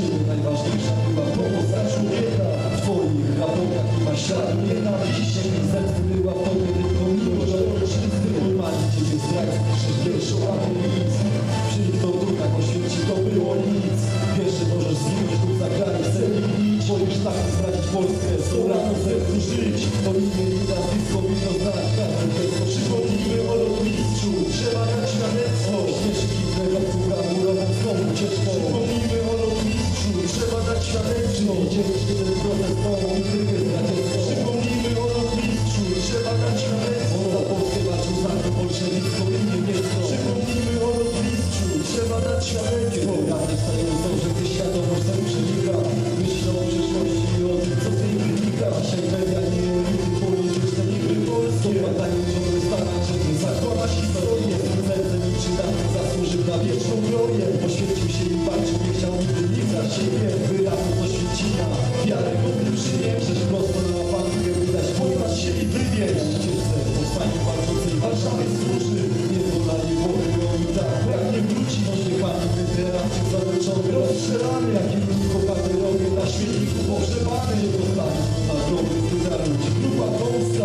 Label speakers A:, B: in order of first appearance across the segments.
A: ciebie najważniejsza była pomoc dla człowieka. W twoich raportach nie ma śladu Zawleczony, rozstrzelany Jakim tylko bohaterowie na śmietniku pogrzebany. Zostawić na groby, która ludzi Grupa polska,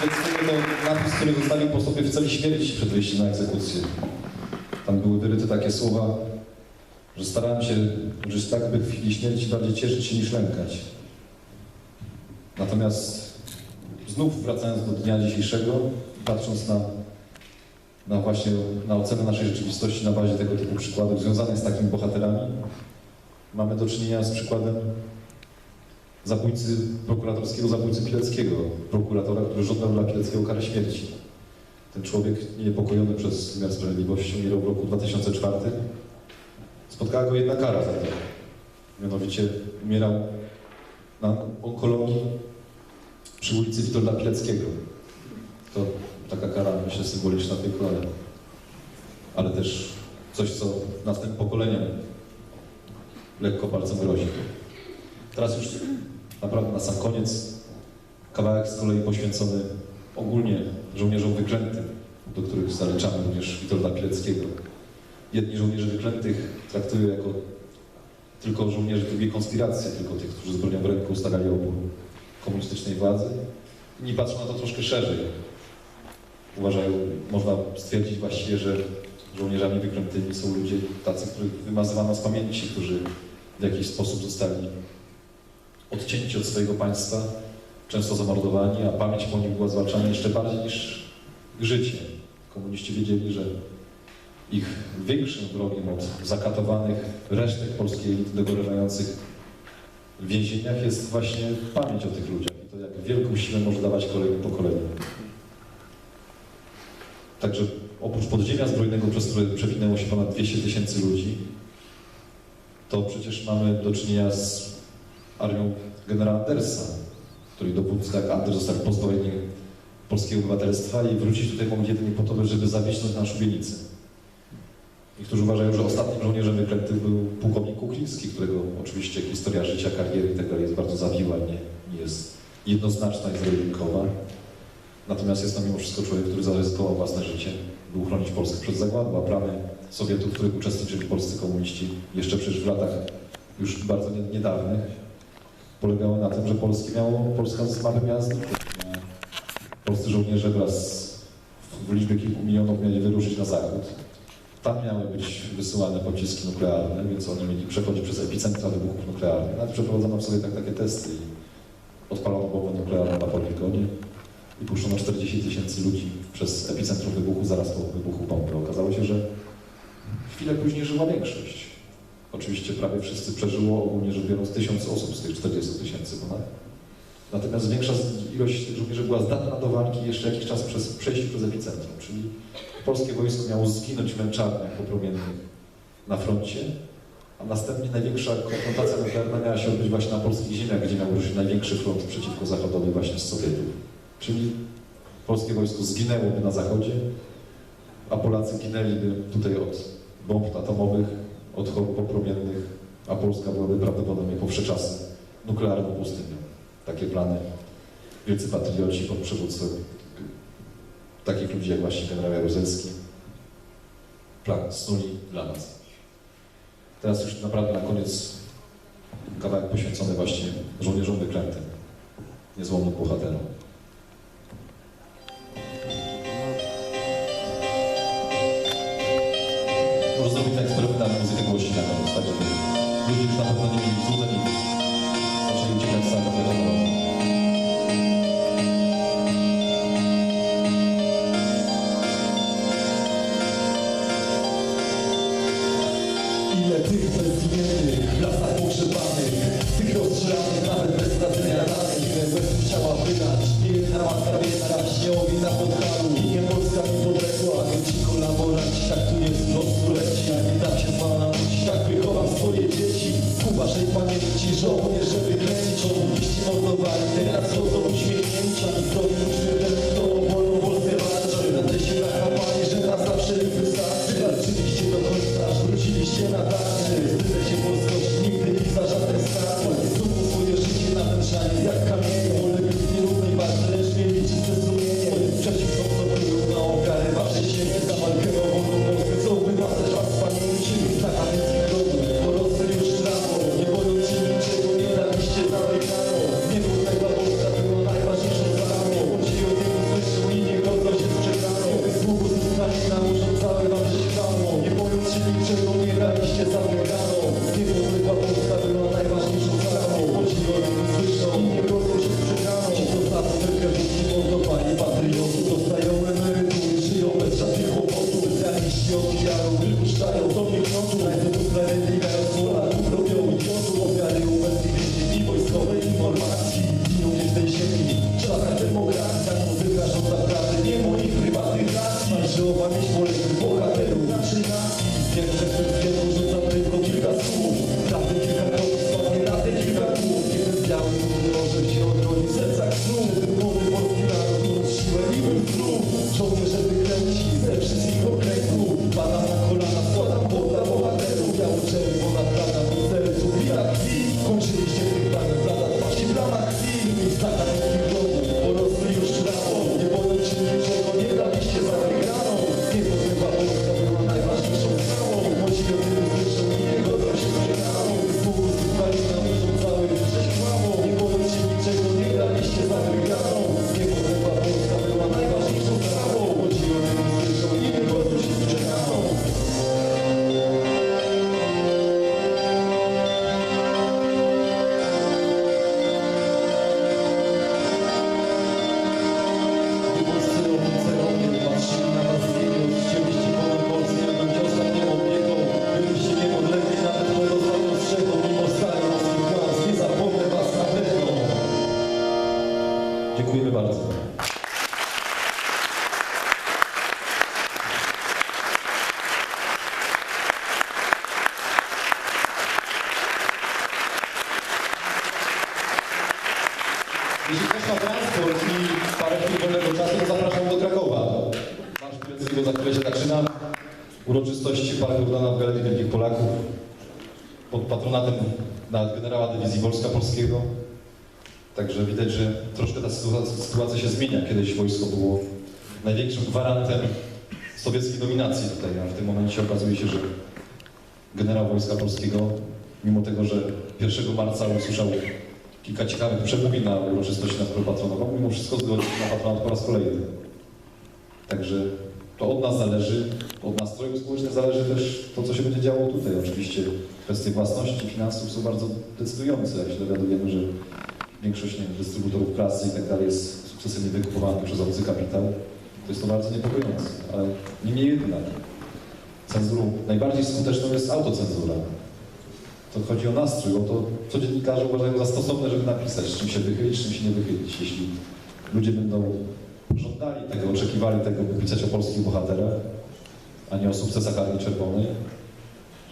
A: świadectwo
B: to napis, który zostawił po sobie w celi śmierci przed wyjściem na egzekucję. Tam były wyryte takie słowa, że starałem się, że tak by w chwili śmierci bardziej cieszyć się niż lękać. Natomiast znów wracając do dnia dzisiejszego patrząc na, na właśnie na ocenę naszej rzeczywistości na bazie tego typu przykładów związanych z takimi bohaterami, mamy do czynienia z przykładem zabójcy, prokuratorskiego zabójcy Pileckiego, prokuratora, który żądał dla Pileckiego karę śmierci. Ten człowiek niepokojony przez wymiar sprawiedliwości umierał w roku 2004. Spotkała go jedna kara za to. Mianowicie umierał na onkologii przy ulicy Witolda Pileckiego. To taka kara, myślę, symboliczna tylko, ale, ale też coś, co następnym pokoleniom lekko palcem grozi. Teraz już naprawdę na sam koniec kawałek z kolei poświęcony ogólnie żołnierzom wyklętym, do których zaliczamy również Witolda Pileckiego. Jedni żołnierzy wyklętych traktują jako tylko żołnierzy drugiej konspiracji, tylko tych, którzy z bronią w ręku stawiali opór komunistycznej władzy. Inni patrzą na to troszkę szerzej. Uważają, można stwierdzić właściwie, że żołnierzami wyklętymi są ludzie tacy, których wymazywano z pamięci, którzy w jakiś sposób zostali odcięci od swojego państwa, często zamordowani, a pamięć po nich była zwalczana jeszcze bardziej niż życie. Komuniści wiedzieli, że ich większym wrogiem od zakatowanych resztek polskiej elity dogorewających w więzieniach jest właśnie pamięć o tych ludziach i to jak wielką siłę może dawać kolejnym pokoleniom. Także oprócz podziemia zbrojnego, przez które przewinęło się ponad 200 tysięcy ludzi, to przecież mamy do czynienia z armią generała Andersa, której dowódca jak Anders został pozbawieni polskiego obywatelstwa i wrócić tutaj mogli jedynie po to, żeby zawisnąć na szubienicę. Niektórzy uważają, że ostatnim żołnierzem wyklętym był pułkownik Kukliński, którego oczywiście historia życia, kariery itd. jest bardzo zawiła, nie, nie jest jednoznaczna i zero Natomiast jest to mimo wszystko człowiek, który zaryzykował własne życie, by uchronić Polskę przed zagładą, a plany Sowietów, w których uczestniczyli polscy komuniści jeszcze przecież w latach już bardzo nie- niedawnych, polegały na tym, że Polski miało, Polska z mapy miała. Polscy żołnierze wraz w liczbie kilku milionów mieli wyruszyć na zachód. Tam miały być wysyłane pociski nuklearne, więc oni mieli przechodzić przez epicentra wybuchów nuklearnych. Nawet przeprowadzono sobie tak, takie testy i odpalono bombę nuklearną na poligonie i puszczono 40 tysięcy ludzi przez epicentrum wybuchu zaraz po wybuchu bomby. Okazało się, że chwilę później żyła większość. Oczywiście prawie wszyscy przeżyło, ogólnie rzecz biorąc, tysiąc osób z tych 40 tysięcy ponad. Natomiast większa ilość tych żołnierzy była zdatna do walki jeszcze jakiś czas przez przejściu przez epicentrum, czyli polskie wojsko miało zginąć w męczarniach popromiennych na froncie, a następnie największa konfrontacja nuklearna miała się odbyć właśnie na polskich ziemiach, gdzie miał ruszyć największy front przeciwko Zachodowi właśnie z Sowietów. Czyli polskie wojsko zginęłoby na zachodzie, a Polacy ginęliby tutaj od bomb atomowych, od chorób popromiennych, a Polska byłaby prawdopodobnie po czasy nuklearną pustynią. Takie plany wielcy patrioci pod przywództwem takich ludzi jak właśnie generał Jaruzelski plan snuli dla nas. Teraz już naprawdę na koniec kawałek poświęcony właśnie żołnierzom wyklętym, niezłomnym bohaterom.
A: Waszej pamięci żołnierze wykręci Komuniści mordowali. Teraz chodzą uśmiechnięci Ani zdrowi
B: Jeśli ktoś ma transport i parę chwil wolnego czasu, to zapraszam do Krakowa. Marsz Pileckiego za chwilę się zaczyna. Uroczystości Parku Udana w Galerii Wielkich Polaków pod patronatem generała Dywizji Wojska Polskiego. Także widać, że troszkę ta sytuacja się zmienia. Kiedyś wojsko było największym gwarantem sowieckiej dominacji tutaj, a w tym momencie okazuje się, że generał Wojska Polskiego, mimo tego, że 1 marca usłyszał kilka ciekawych przemówień na uroczystości na którą patronował, mimo wszystko zgodził się na patronat po raz kolejny. Także to od nas zależy, od nastrojów społecznych zależy też to, co się będzie działo tutaj. Oczywiście kwestie własności, finansów są bardzo decydujące. Jak się dowiadujemy, że większość nie dystrybutorów prasy i tak dalej jest sukcesywnie wykupowany przez obcy kapitał, to jest to bardzo niepokojące. Ale niemniej jednak cenzurą najbardziej skuteczną jest autocenzura. To chodzi o nastrój, o to, co dziennikarze uważają za stosowne, żeby napisać, czym się wychylić, czym się nie wychylić. Jeśli ludzie będą żądali tego, oczekiwali tego, by pisać o polskich bohaterach, a nie o sukcesach Armii Czerwonej,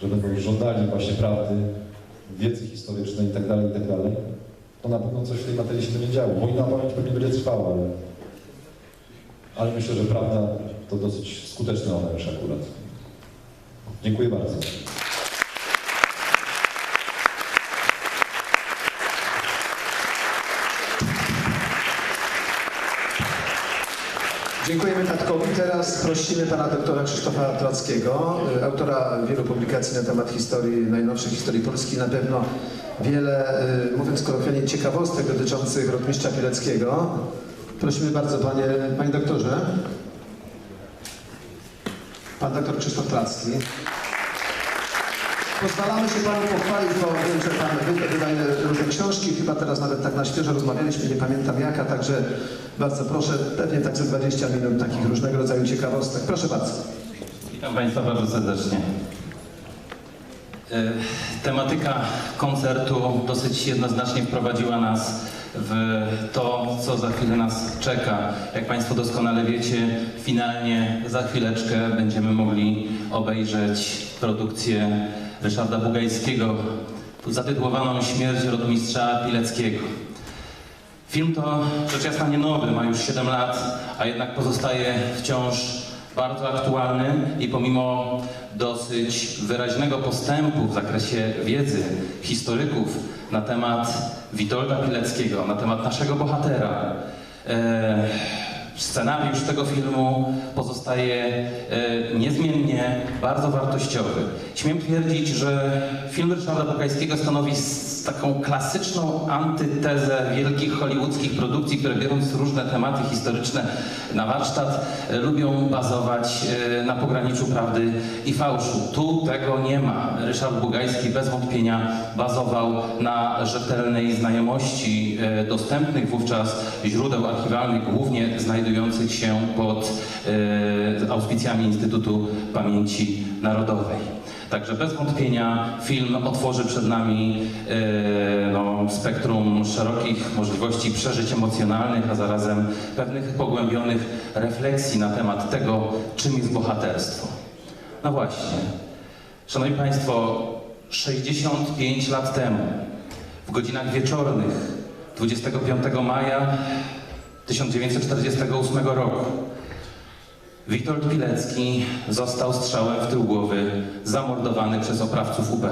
B: że będą żądali właśnie prawdy, wiedzy historycznej itd., itd., to na pewno coś w tej materii się będzie działo. Wojna pamięć pewnie będzie trwała, ale, ale myślę, że prawda to dosyć skuteczny oręż akurat. Dziękuję bardzo.
C: Dziękujemy Tatkowi. Teraz prosimy pana doktora Krzysztofa Trackiego, y, autora wielu publikacji na temat historii, najnowszej historii Polski. Na pewno wiele, y, mówiąc kolokwialnie, ciekawostek dotyczących rotmistrza Pileckiego. Prosimy bardzo, panie, panie doktorze. Pan doktor Krzysztof Tracki. Pozwalamy się panu pochwalić, bo wiem, że pan wy- wydaje różne książki, chyba teraz nawet tak na świeżo rozmawialiśmy, nie pamiętam jaka, także bardzo proszę, pewnie tak ze 20 minut takich różnego rodzaju ciekawostek. Proszę bardzo.
D: Witam Państwa bardzo serdecznie. E, Tematyka koncertu dosyć jednoznacznie wprowadziła nas w to, co za chwilę nas czeka. Jak Państwo doskonale wiecie, finalnie za chwileczkę będziemy mogli obejrzeć produkcję Ryszarda Bugajskiego zatytułowaną Śmierć rotmistrza Pileckiego. Film to rzecz jasna nie nowy, ma już 7 lat, a jednak pozostaje wciąż bardzo aktualny i pomimo dosyć wyraźnego postępu w zakresie wiedzy historyków na temat Witolda Pileckiego, na temat naszego bohatera, e, scenariusz tego filmu pozostaje e, niezmiennie bardzo wartościowy. Śmiem twierdzić, że film Ryszarda Bukajskiego stanowi taką klasyczną antytezę wielkich hollywoodzkich produkcji, które biorąc różne tematy historyczne na warsztat, e, lubią bazować e, na pograniczu prawdy i fałszu. Tu tego nie ma. Ryszard Bugajski bez wątpienia bazował na rzetelnej znajomości e, dostępnych wówczas źródeł archiwalnych, głównie znajdujących się pod auspicjami Instytutu Pamięci Narodowej. Także bez wątpienia film otworzy przed nami e, no, spektrum szerokich możliwości przeżyć emocjonalnych, a zarazem pewnych pogłębionych refleksji na temat tego, czym jest bohaterstwo. No właśnie, Szanowni Państwo, 65 lat temu, w godzinach wieczornych 25 maja 1948 roku, Witold Pilecki został strzałem w tył głowy zamordowany przez oprawców UB.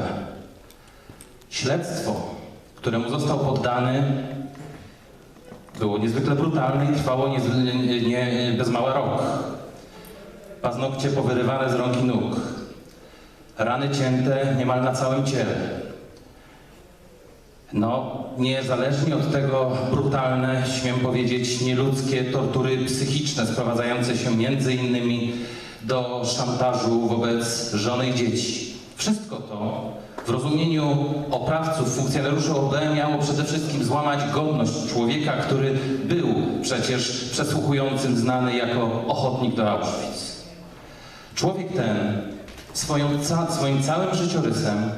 D: Śledztwo, któremu został poddany, było niezwykle brutalne i trwało niezwykle, nie, bez mała rok. Paznokcie powyrywane z rąk i nóg, rany cięte niemal na całym ciele. No, niezależnie od tego brutalne, śmiem powiedzieć, nieludzkie tortury psychiczne sprowadzające się między innymi do szantażu wobec żony i dzieci. Wszystko to w rozumieniu oprawców, funkcjonariuszy OB miało przede wszystkim złamać godność człowieka, który był przecież przesłuchującym znany jako ochotnik do Auschwitz. Człowiek ten swoją, ca, swoim całym życiorysem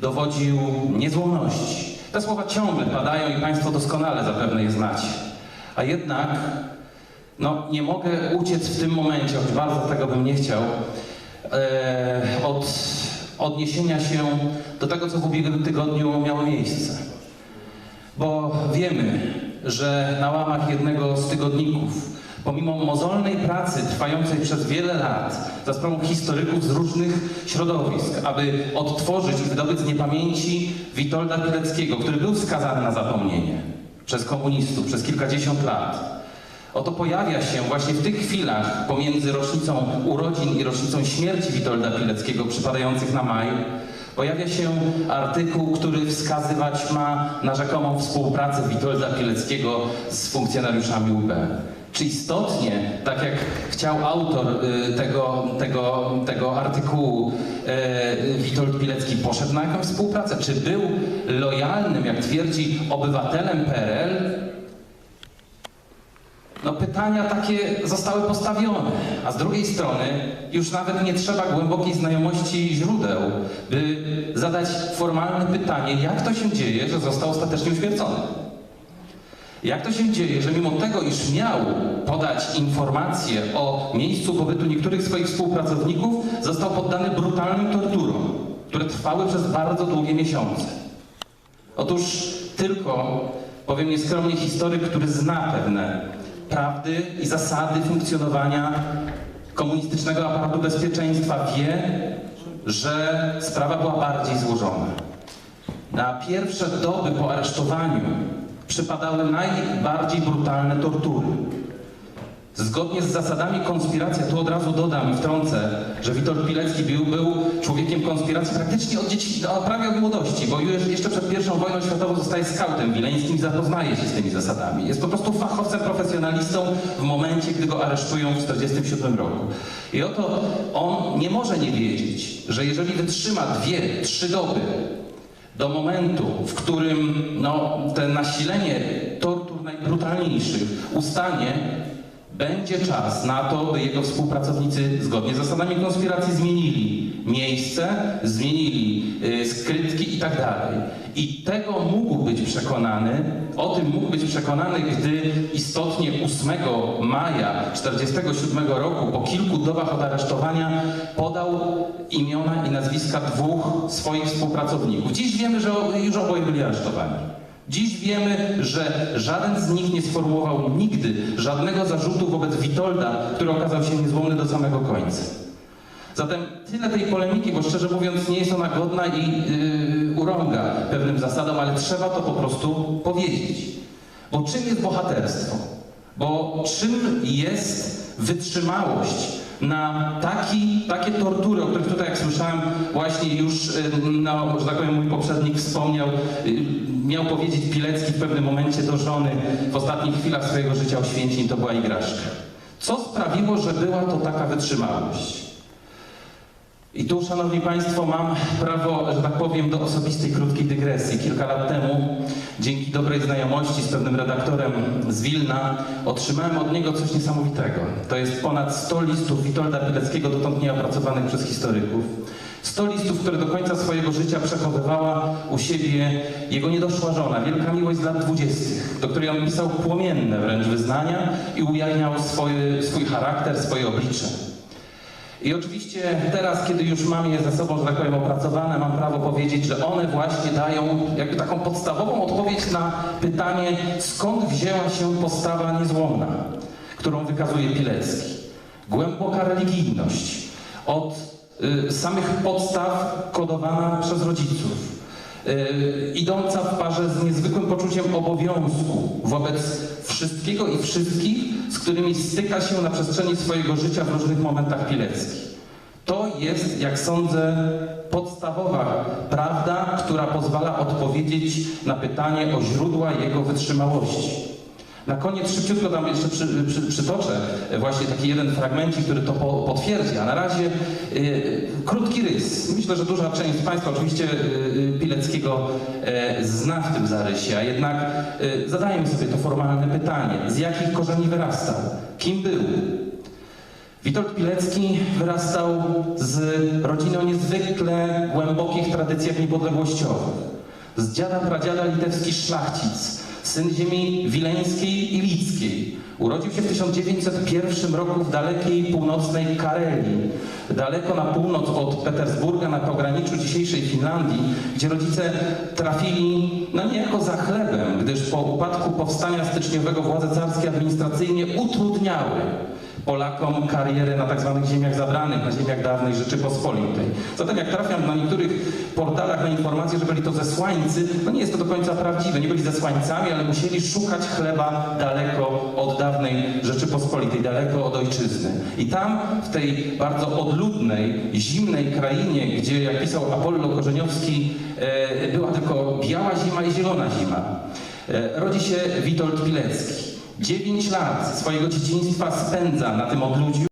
D: dowodził niezłomności. Te słowa ciągle padają i Państwo doskonale zapewne je znacie. A jednak no, nie mogę uciec w tym momencie, choć bardzo tego bym nie chciał, e, od odniesienia się do tego, co w ubiegłym tygodniu miało miejsce. Bo wiemy, że na łamach jednego z tygodników, pomimo mozolnej pracy trwającej przez wiele lat za sprawą historyków z różnych środowisk, aby odtworzyć i wydobyć z niepamięci Witolda Pileckiego, który był skazany na zapomnienie przez komunistów przez kilkadziesiąt lat, Oto pojawia się właśnie w tych chwilach pomiędzy rocznicą urodzin i rocznicą śmierci Witolda Pileckiego przypadających na maj, pojawia się artykuł, który wskazywać ma na rzekomą współpracę Witolda Pileckiego z funkcjonariuszami UB. Czy istotnie, tak jak chciał autor y, tego, tego, tego artykułu, y, Witold Pilecki poszedł na jakąś współpracę? Czy był lojalnym, jak twierdzi, obywatelem PRL? No pytania takie zostały postawione, a z drugiej strony już nawet nie trzeba głębokiej znajomości źródeł, by zadać formalne pytanie, jak to się dzieje, że został ostatecznie uśmiercony. Jak to się dzieje, że mimo tego, iż miał podać informacje o miejscu pobytu niektórych swoich współpracowników, został poddany brutalnym torturom, które trwały przez bardzo długie miesiące. Otóż tylko, powiem nieskromnie, historyk, który zna pewne prawdy i zasady funkcjonowania komunistycznego aparatu bezpieczeństwa, wie, że sprawa była bardziej złożona. Na pierwsze doby po aresztowaniu przypadały najbardziej brutalne tortury. Zgodnie z zasadami konspiracji, tu od razu dodam i wtrącę, że Witold Pilecki był, był człowiekiem konspiracji praktycznie od dzieci, no, prawie od młodości, bo już jeszcze przed I wojną światową zostaje skautem wileńskim i zapoznaje się z tymi zasadami. Jest po prostu fachowcem, profesjonalistą w momencie, gdy go aresztują w 1947 roku. I oto on nie może nie wiedzieć, że jeżeli wytrzyma dwie, trzy doby do momentu, w którym no, te nasilenie tortur najbrutalniejszych ustanie, będzie czas na to, by jego współpracownicy zgodnie z zasadami konspiracji zmienili miejsce, zmienili y, skrytki i tak dalej. I tego mógł być przekonany, o tym mógł być przekonany, gdy istotnie 8 maja 1947 roku, po kilku dobach od aresztowania, podał imiona i nazwiska dwóch swoich współpracowników. Dziś wiemy, że już oboje byli aresztowani. Dziś wiemy, że żaden z nich nie sformułował nigdy żadnego zarzutu wobec Witolda, który okazał się niezłomny do samego końca. Zatem tyle tej polemiki, bo szczerze mówiąc nie jest ona godna i yy, urąga pewnym zasadom, ale trzeba to po prostu powiedzieć. Bo czym jest bohaterstwo? Bo czym jest wytrzymałość na taki, takie tortury, o których tutaj, jak słyszałem, właśnie już, yy, no, że tak powiem, mój poprzednik wspomniał, yy, miał powiedzieć Pilecki w pewnym momencie do żony w ostatnich chwilach swojego życia oświęcin, to była igraszka. Co sprawiło, że była to taka wytrzymałość? I tu, Szanowni Państwo, mam prawo, że tak powiem, do osobistej krótkiej dygresji. Kilka lat temu, dzięki dobrej znajomości z pewnym redaktorem z Wilna, otrzymałem od niego coś niesamowitego. To jest ponad 100 listów Witolda Pileckiego, dotąd nieopracowanych przez historyków. 100 listów, które do końca swojego życia przechowywała u siebie jego niedoszła żona, wielka miłość z lat dwudziestych, do której on pisał płomienne wręcz wyznania i ujawniał swój charakter, swoje oblicze. I oczywiście teraz, kiedy już mam je ze sobą, że tak powiem, opracowane, mam prawo powiedzieć, że one właśnie dają jakby taką podstawową odpowiedź na pytanie, skąd wzięła się postawa niezłomna, którą wykazuje Pilecki. Głęboka religijność, od y, samych podstaw kodowana przez rodziców, idąca w parze z niezwykłym poczuciem obowiązku wobec wszystkiego i wszystkich, z którymi styka się na przestrzeni swojego życia w różnych momentach Pilecki. To jest, jak sądzę, podstawowa prawda, która pozwala odpowiedzieć na pytanie o źródła jego wytrzymałości. Na koniec szybciutko tam jeszcze przy, przy, przytoczę właśnie taki jeden fragmencik, który to po, potwierdzi, a na razie y, krótki rys. Myślę, że duża część z Państwa oczywiście y, y, Pileckiego y, zna w tym zarysie, a jednak y, zadajmy sobie to formalne pytanie. Z jakich korzeni wyrastał? Kim był? Witold Pilecki wyrastał z rodziną niezwykle głębokich tradycjach niepodległościowych. Z dziada pradziada litewski szlachcic, syn ziemi wileńskiej i lickiej. Urodził się w 1901 roku w dalekiej północnej Karelii, daleko na północ od Petersburga, na pograniczu dzisiejszej Finlandii, gdzie rodzice trafili no niejako za chlebem, gdyż po upadku powstania styczniowego władze carskie administracyjnie utrudniały Polakom karierę na tak zwanych ziemiach zabranych, na ziemiach dawnej Rzeczypospolitej. Zatem jak trafiam na niektórych portalach na informacje, że byli to zesłańcy, no nie jest to do końca prawdziwe. Nie byli zesłańcami, ale musieli szukać chleba daleko od dawnej Rzeczypospolitej, daleko od ojczyzny. I tam, w tej bardzo odludnej, zimnej krainie, gdzie, jak pisał Apollo Korzeniowski, e, była tylko biała zima i zielona zima, e, rodzi się Witold Pilecki. 9 lat swojego dzieciństwa spędza na tym odludziu.